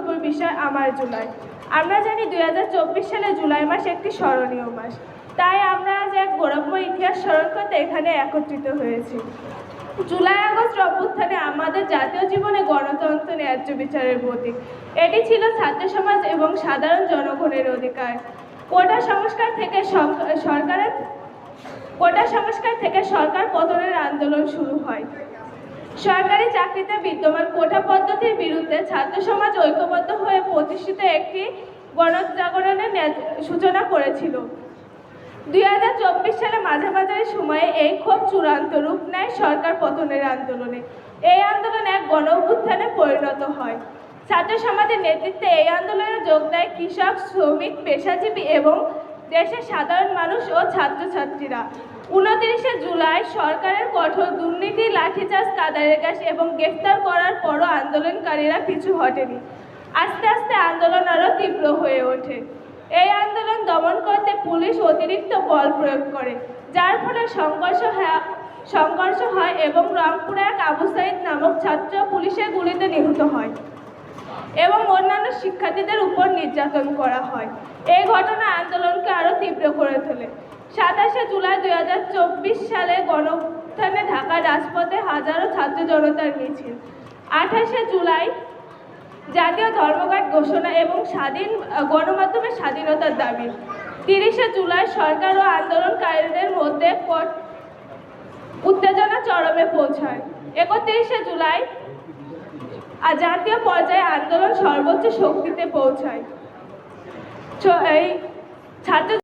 গন্তব্য বিষয় আমার জুলাই। আমরা জানি দুই চব্বিশ সালে জুলাই মাস একটি স্মরণীয় মাস। তাই আমরা আজ এক গৌরবময় ইতিহাস স্মরণ করতে এখানে একত্রিত হয়েছি। জুলাই আগস্ট অভ্যুত্থানে আমাদের জাতীয় জীবনে গণতন্ত্র ন্যায্য বিচারের প্রতীক। এটি ছিল ছাত্র সমাজ এবং সাধারণ জনগণের অধিকার। কোটা সংস্কার থেকে সরকারের কোটা সংস্কার থেকে সরকার পতনের আন্দোলন শুরু হয়। সরকারি চাকরিতে বিদ্যমান কোটা পদ্ধতির বিরুদ্ধে ছাত্র সমাজ ঐক্যবদ্ধ হয়ে প্রতিষ্ঠিত একটি গণজাগরণের সূচনা করেছিল। দুই হাজার চব্বিশ সালে মাঝামাঝারি সময়ে এই ক্ষোভ চূড়ান্ত রূপ নেয় সরকার পতনের আন্দোলনে। এই আন্দোলন এক গণ অভ্যুত্থানে পরিণত হয়। ছাত্র সমাজের নেতৃত্বে এই আন্দোলনে যোগ দেয় কৃষক, শ্রমিক, পেশাজীবী এবং দেশের সাধারণ মানুষ ও ছাত্রছাত্রীরা। উনত্রিশে জুলাই সরকারের কঠোর লাঠিচার্জ কাদারের গ্যাস এবং গ্রেফতার করার পরও আন্দোলনকারীরা পিছু হটেনি। আস্তে আস্তে আন্দোলন আরও তীব্র হয়ে ওঠে। এই আন্দোলন দমন করতে পুলিশ অতিরিক্ত বল প্রয়োগ করে, যার ফলে সংঘর্ষ সংঘর্ষ হয় এবং রংপুরে এক আবু সাইদ নামক ছাত্র পুলিশের গুলিতে নিহত হয় এবং অন্যান্য শিক্ষার্থীদের উপর নির্যাতন করা হয়। এই ঘটনা আন্দোলনকে আরও তীব্র করে তোলে। সাতাশে জুলাই দুই হাজার চব্বিশ সালে গণউত্থানে ঢাকা রাজপথে হাজারো ছাত্র জনতার মিছিল আঠাশে জুলাই জাতীয় ধর্মঘট ঘোষণা এবং স্বাধীন গণমাধ্যমের স্বাধীনতার দাবি। তিরিশে জুলাই সরকার ও আন্দোলনকারীদের মধ্যে উত্তেজনা চরমে পৌঁছায়। একত্রিশে জুলাই জাতীয় পর্যায়ে আন্দোলন সর্বোচ্চ শক্তিতে পৌঁছায়। ছাত্র